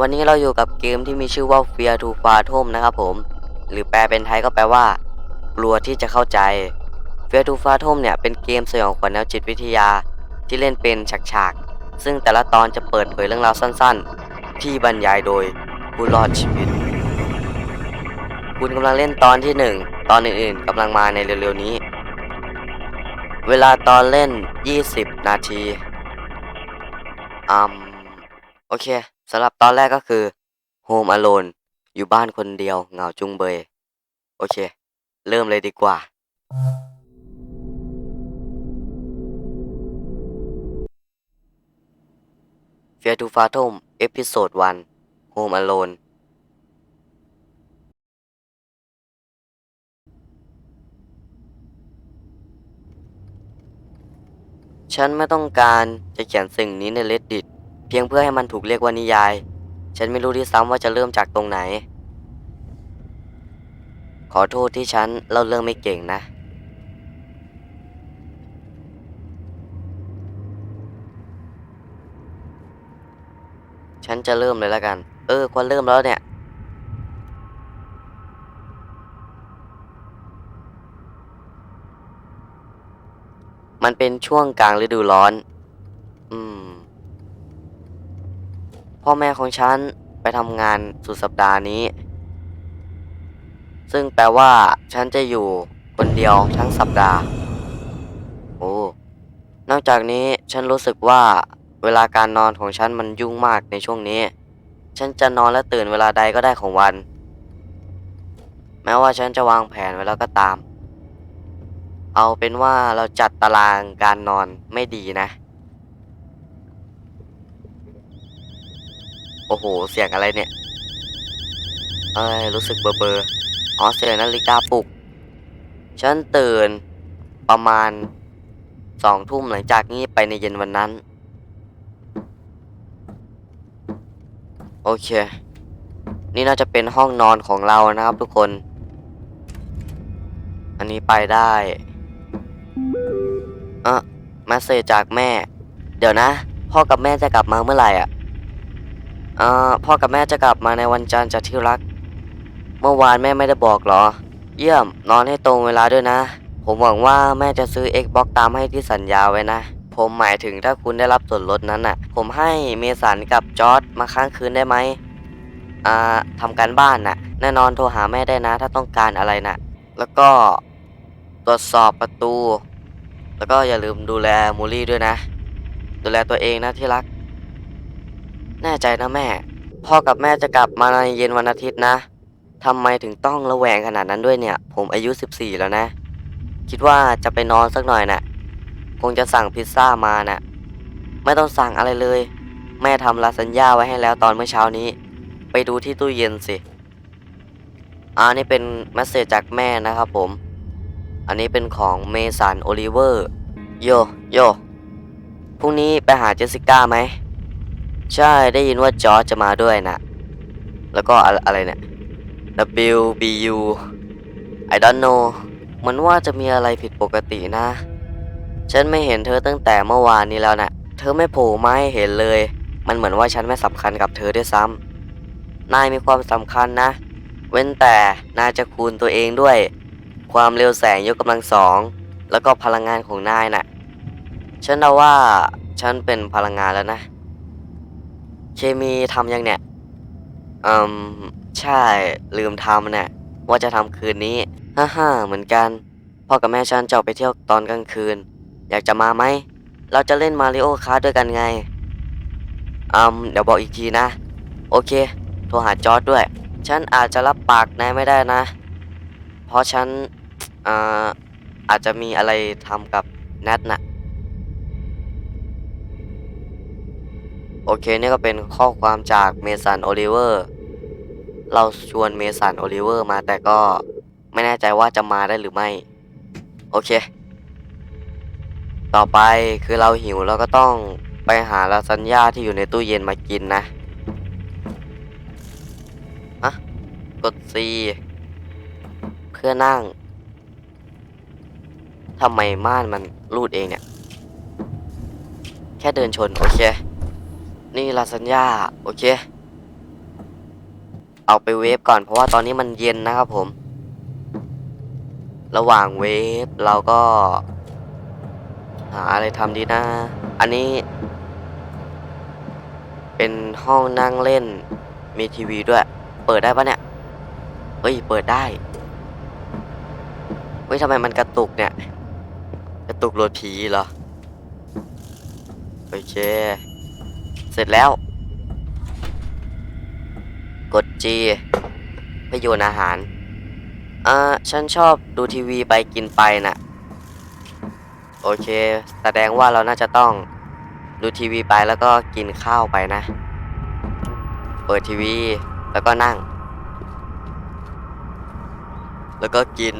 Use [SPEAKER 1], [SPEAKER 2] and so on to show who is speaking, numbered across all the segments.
[SPEAKER 1] วันนี้เราอยู่กับเกมที่มีชื่อว่า Fear to Fathom นะครับผม หรือแปลเป็นไทยก็แปลว่า กลัวที่จะเข้าใจ Fear to Fathom เนี่ยเป็นเกมสยองขวัญแนวจิตวิทยา ที่เล่นเป็นฉากๆ ซึ่งแต่ละตอนจะเปิดเผยเรื่องราวสั้นๆ ที่บรรยายโดยผู้รอดชีวิต คุณกำลังเล่นตอนที่หนึ่งตอนอื่นๆกำลังมาในเร็วๆนี้ เวลาตอนเล่น 20 นาทีอืมโอเค สำหรับตอนแรกก็คือ Home Alone อยู่บ้านคนเดียวเหงาจุงเบย โอเค เริ่มเลยดีกว่า Fear to Fathom เอพิโซด1 Home Alone ฉันไม่ต้องการจะเขียนสิ่งนี้ใน Reddit เพียงเพื่อให้มันถูกเรียกว่านิยาย ฉันไม่รู้ที่ซ้ำว่าจะเริ่มจากตรงไหน ขอโทษที่ฉันเล่าเรื่องไม่เก่งนะ ฉันจะเริ่มเลยแล้วกัน เออควรเริ่มแล้วเนี่ยมันเป็นช่วงกลางฤดูร้อน อืม พ่อแม่ของฉันไปทำงานสุดสัปดาห์นี้ ซึ่งแปลว่า ฉันจะอยู่คนเดียวทั้งสัปดาห์ โอ้ นอกจากนี้ฉันรู้สึกว่าเวลาการนอนของฉันมันยุ่งมากในช่วงนี้ ฉันจะนอนและตื่นเวลาใดก็ได้ของวัน แม้ว่าฉันจะวางแผนไว้แล้วก็ตาม เอาเป็นว่าเราจัดตารางการนอนไม่ดีนะ โอ้โห เสียงอะไรเนี่ย เอ้ย รู้สึกเบอร์เบอร์อ๋อเสียงนาฬิกาปลุก ฉันตื่นประมาณสองทุ่มหลังจากนี้ไปในเย็นวันนั้น โอเค นี่น่าจะเป็นห้องนอนของเรานะครับทุกคน อันนี้ไปได้อะมาเซจจากแม่ เดี๋ยวนะ พ่อกับแม่จะกลับมาเมื่อไหร่อะ อ่าพ่อกับแม่จะกลับมาในวันจันทร์จากที่รัก เมื่อวานแม่ไม่ได้บอกเหรอ เยี่ยม นอนให้ตรงเวลาด้วยนะ ผมหวังว่าแม่จะซื้อ Xbox ตามให้ที่สัญญาไว้นะ ผมหมายถึงถ้าคุณได้รับส่วนลดนั้นน่ะ ผมให้เมสันกับจอร์ดมาค้างคืนได้ไหมอ่าทำการบ้านน่ะ แน่นอนโทรหาแม่ได้นะ ถ้าต้องการอะไรน่ะ แล้วก็ตรวจสอบประตู แล้วก็อย่าลืมดูแลมูลี่ด้วยนะ ดูแลตัวเองนะที่รัก แน่ใจนะแม่ พ่อกับแม่จะกลับมาในเย็นวันอาทิตย์นะทำไมถึงต้องระแวงขนาดนั้นด้วยเนี่ย ผมอายุ 14 แล้วนะ คิดว่าจะไปนอนสักหน่อยน่ะ คงจะสั่งพิซซ่ามาน่ะ ไม่ต้องสั่งอะไรเลย แม่ทำลาซานญ่าไว้ให้แล้วตอนเมื่อเช้านี้ ไปดูที่ตู้เย็นสิอ่านี่เป็นเมสเซจจากแม่นะครับผม อันนี้เป็นของเมสันโอลิเวอร์ โย โย พรุ่งนี้ไปหาเจสสิก้าไหม ใช่ได้ยินว่าจอจะมาด้วยนะ แล้วก็อะไรเนี่ย W B U I don't know เหมือนว่าจะมีอะไรผิดปกตินะ ฉันไม่เห็นเธอตั้งแต่เมื่อวานนี้แล้วนะ่ะ เธอไม่โผล่มาให้เห็นเลย มันเหมือนว่าฉันไม่สำคัญกับเธอด้วยซ้ำนายมีความสำคัญนะ เว้นแต่นายจะคูณตัวเองด้วย ความเร็วแสงยกกำลังสอง แล้วก็พลังงานของนายน่ะ ฉันเดาว่าฉันเป็นพลังงานแล้วนะ เคมีทำยังเนี่ยอืมใช่ลืมทำเนี่ยว่าจะทำคืนนี้ฮ่าฮ่าเหมือนกันพ่อกับแม่ฉันจะไปเที่ยวตอนกลางคืน อยากจะมาไหม เราจะเล่นมาริโอคาร์ด้วยกันไงอืมเดี๋ยวบอกอีกทีนะ โอเค โทรหาจอร์ดด้วย ฉันอาจจะรับปากนายไม่ได้นะ เพราะฉันอ่าอาจจะมีอะไรทำกับแนทน่ะ โอเคนี่ก็เป็นข้อความจากเมสันโอลิเวอร์เราชวนเมสันโอลิเวอร์มาแต่ก็ไม่แน่ใจว่าจะมาได้หรือไม่ โอเค ต่อไปคือเราหิวเราก็ต้องไปหาลาซานญ่าที่อยู่ในตู้เย็นมากินนะอะกด C เพื่อนั่งทำไมม่านมันรูดเองเนี่ย แค่เดินชน โอเค นี่ลาซานญ่าโอเค เอาไปเวฟก่อนเพราะว่าตอนนี้มันเย็นนะครับผม ระหว่างเวฟเราก็ หาอะไรทำดีนะ อันนี้ เป็นห้องนั่งเล่น มีทีวีด้วย เปิดได้ปะเนี่ย เฮ้ย เปิดได้ เฮ้ยทำไมมันกระตุกเนี่ย กระตุกโหลดผีเหรอ โอเค เสร็จแล้ว กด G ไปโยนอาหารอ่าฉันชอบดูทีวีไปกินไปน่ะ โอเค แสดงว่าเราน่าจะต้องดูทีวีไปแล้วก็กินข้าวไปนะ เปิดทีวีแล้วก็นั่ง แล้วก็กิน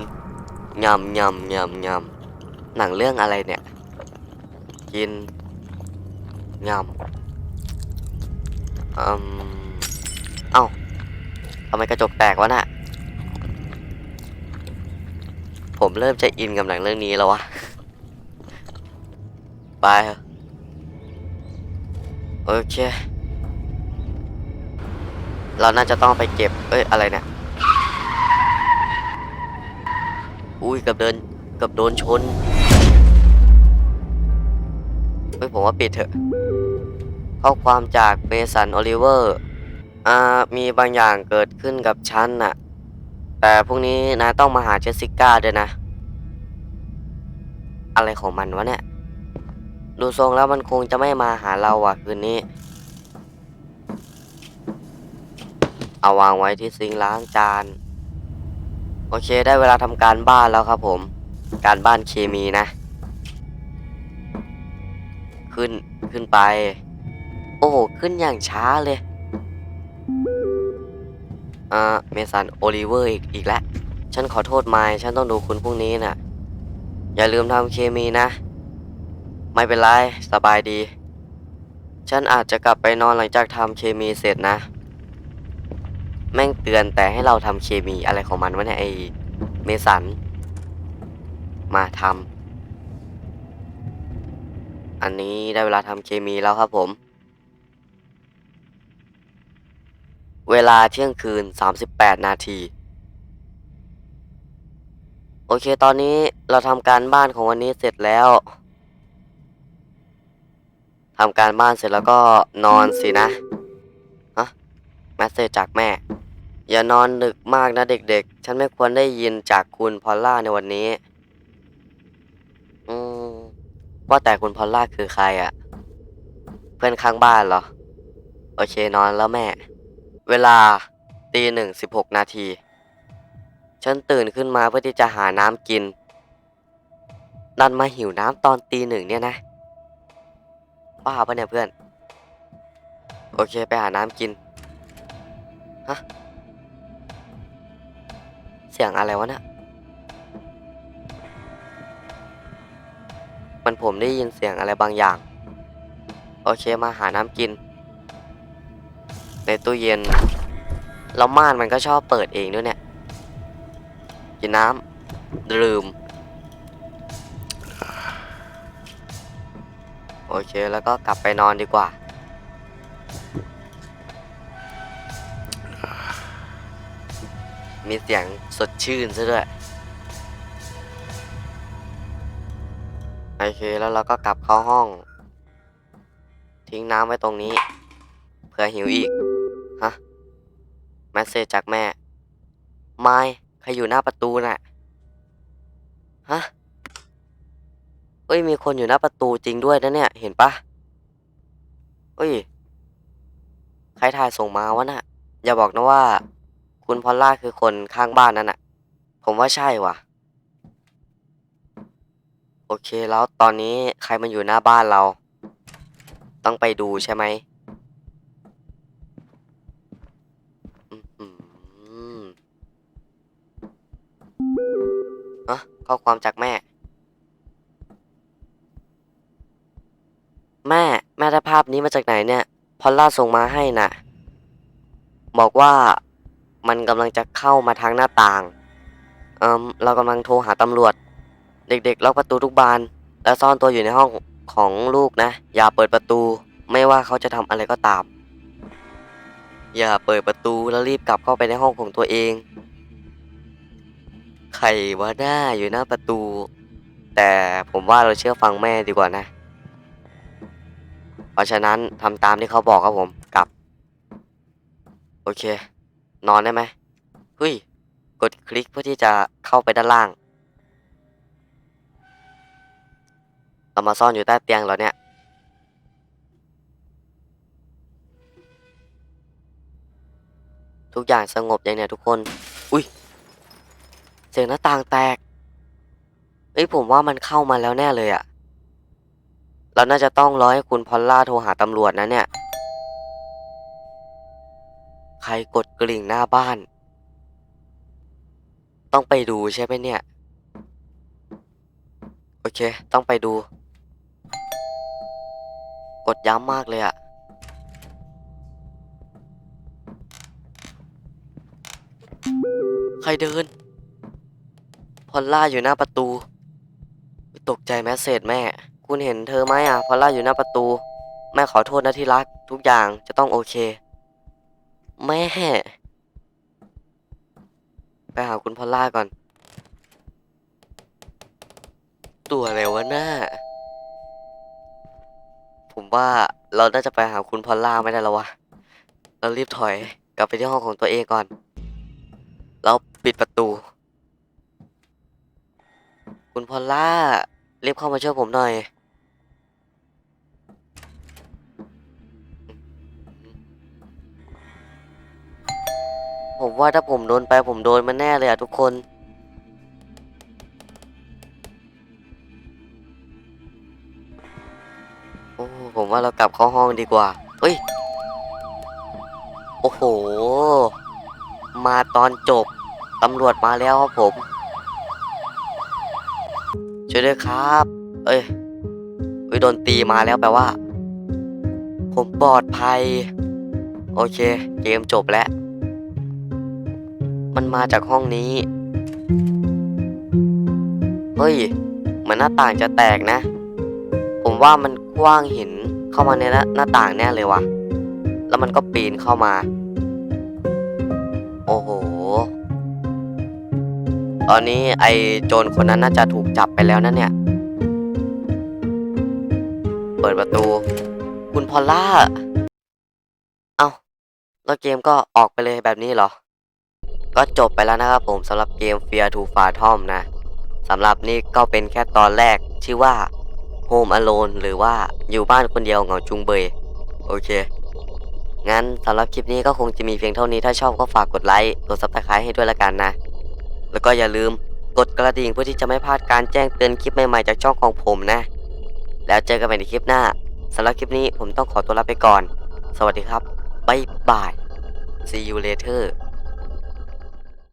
[SPEAKER 1] ยำยำยำยำหนังเรื่องอะไรเนี่ย กินยำ อเอ้าทำไมกระจกแตกวะน่ะ ผมเริ่มจะอินกับหนังเรื่องนี้แล้ววะ ไปเอะโอเค เราน่าจะต้องไปเก็บ เอ้ย อะไรเนี่ย อุ้ยเกับเดินเกับโดนชน เฮ้ย ผมว่าปิดเถอะ ข้อความจากเมสันโอลิเวอร์อ่ามีบางอย่างเกิดขึ้นกับฉันน่ะ แต่พรุ่งนี้นายต้องมาหาเจสสิก้าด้วยนะ อะไรของมันวะเนี่ย ดูทรงแล้วมันคงจะไม่มาหาเราว่ะคืนนี้ เอาวางไว้ที่ซิงล้างจาน โอเคได้เวลาทำการบ้านแล้วครับผม การบ้านเคมีนะ ขึ้นขึ้นไป โอ้โห ขึ้นอย่างช้าเลย อ่า เมสันโอลิเวอร์อีกอีกแล้ว ฉันขอโทษไมค์ฉันต้องดูคุณพรุ่งนี้น่ะ อย่าลืมทำเคมีนะ ไม่เป็นไร สบายดี ฉันอาจจะกลับไปนอนหลังจากทำเคมีเสร็จนะ แม่งเตือนแต่ให้เราทำเคมีอะไรของมันวะเนี่ยไอเมสัน มาทำอันนี้ได้เวลาทำเคมีแล้วครับผม เวลาเที่ยงคืน 38 นาที โอเค ตอนนี้เราทำการบ้านของวันนี้เสร็จแล้วทำการบ้านเสร็จแล้วก็นอนสินะ ฮะแมสเซจจากแม่ อย่านอนดึกมากนะเด็กๆ ฉันไม่ควรได้ยินจากคุณพอลล่าในวันนี้ อืม ว่าแต่คุณพอลล่าคือใครอะเพื่อนข้างบ้านเหรอ โอเค นอนแล้วแม่ เวลาตีหนึ่งสิบหกนาที ฉันตื่นขึ้นมาเพื่อที่จะหาน้ำกิน ดันมาหิวน้ำตอนตีหนึ่งเนี่ยนะบ้าปะเนี่ยเพื่อน โอเคไปหาน้ำกิน ฮะ เสียงอะไรวะเนี่ยมันผมได้ยินเสียงอะไรบางอย่าง โอเคมาหาน้ำกิน ในตู้เย็นแล้วม่านมันก็ชอบเปิดเองด้วยเนี่ยกินน้ำดื่มโอเคแล้วก็กลับไปนอนดีกว่า มีเสียงสดชื่นซะด้วย โอเคแล้วเราก็กลับเข้าห้อง ทิ้งน้ำไว้ตรงนี้ เผื่อหิวอีก มสเซจจากแม่ ไม่ใครอยู่หน้าประตูน่ะ ฮะ เอ้ย มีคนอยู่หน้าประตูจริงด้วยนะเนี่ย เห็นปะเอ้ย ใครถ่ายส่งมาวะน่ะ อย่าบอกนะว่า คุณพอลล่าคือคนข้างบ้านนั่นน่ะ ผมว่าใช่ว่ะ โอเคแล้วตอนนี้ใครมันอยู่หน้าบ้านเรา ต้องไปดูใช่ไหม ข้อความจากแม่ แม่ แม่ได้ภาพนี้มาจากไหนเนี่ย พอลล่าส่งมาให้น่ะ บอกว่ามันกำลังจะเข้ามาทางหน้าต่าง เอิมเรากำลังโทรหาตำรวจ เด็กๆล็อกประตูทุกบาน และซ่อนตัวอยู่ในห้องของลูกนะ อย่าเปิดประตู ไม่ว่าเขาจะทำอะไรก็ตาม อย่าเปิดประตูแล้วรีบกลับเข้าไปในห้องของตัวเอง ใครว่าหน้าอยู่หน้าประตู แต่ผมว่าเราเชื่อฟังแม่ดีกว่านะ เพราะฉะนั้นทำตามที่เขาบอกครับผมกลับ โอเค นอนได้ไหมเฮ้ย กดคลิกเพื่อที่จะเข้าไปด้านล่าง เรามาซ่อนอยู่ใต้เตียงแล้วเนี่ยทุกอย่างสงบอย่างเนี่ยทุกคน อุ้ย สียงหน้าต่างแตก เอ้ยผมว่ามันเข้ามาแล้วแน่เลยอะเราน่าจะต้องรอให้คุณพอลล่าโทรหาตำรวจนะเนี่ย ใครกดกริ่งหน้าบ้าน ต้องไปดูใช่ไหมเนี่ย โอเค ต้องไปดู กดย้ำมากเลยอะใครเดิน อลล่าอยู่หน้าประตู ตกใจแมสเซจแม่ คุณเห็นเธอไหมอะ พอลล่าอยู่หน้าประตู แม่ขอโทษนะที่รัก ทุกอย่างจะต้องโอเค แม่ ไปหาคุณพอลล่าก่อน ตัวอะไรวะหน้า ผมว่าเราน่าจะไปหาคุณพอลล่าไม่ได้แล้ววะ เรารีบถอยกลับไปที่ห้องของตัวเองก่อน แล้วปิดประตู คุณพอลล่ารีบเข้ามาช่วยผมหน่อย ผมว่าถ้าผมโดนไปผมโดนมันแน่เลยอะทุกคนโอ้ผมว่าเรากลับเข้าห้องดีกว่า เฮ้ย โอ้โห มาตอนจบ ตำรวจมาแล้วครับผม ช่วยด้วยครับ เอ้ยโดนตีมาแล้วแปลว่า ผมปลอดภัย โอเค เกมจบแล้ว มันมาจากห้องนี้ เฮ้ยเหมือนหน้าต่างจะแตกนะ ผมว่ามันกว้างหินเข้ามาในหน้าหน้าต่างแน่เลยว่ะ แล้วมันก็ปีนเข้ามา โอ้โห ตอนนี้ไอโจรคนนั้นน่าจะถูก จับไปแล้วนะเนี่ย เปิดประตู คุณพอลล่า เอา้า แล้วเกมก็ออกไปเลยแบบนี้เหรอ ก็จบไปแล้วนะครับผมสำหรับเกม Fear to f a t o m นะสำหรับนี่ก็เป็นแค่ตอนแรกชื่อว่า Home Alone หรือว่าอยู่บ้านคนเดียวเหงาจุงเบย โอเค งั้นสำหรับคลิปนี้ก็คงจะมีเพียงเท่านี้ถ้าชอบก็ฝากกดไลค์กด subscribe ให้ด้วยละกันนะ แล้วก็อย่าลืม กดกระดิ่งเพื่อที่จะไม่พลาดการแจ้งเตือนคลิปใหม่ๆจากช่องของผมนะ แล้วเจอกันใหม่ในคลิปหน้าสำหรับคลิปนี้ผมต้องขอตัวลาไปก่อน สวัสดีครับบ๊ายบาย see you later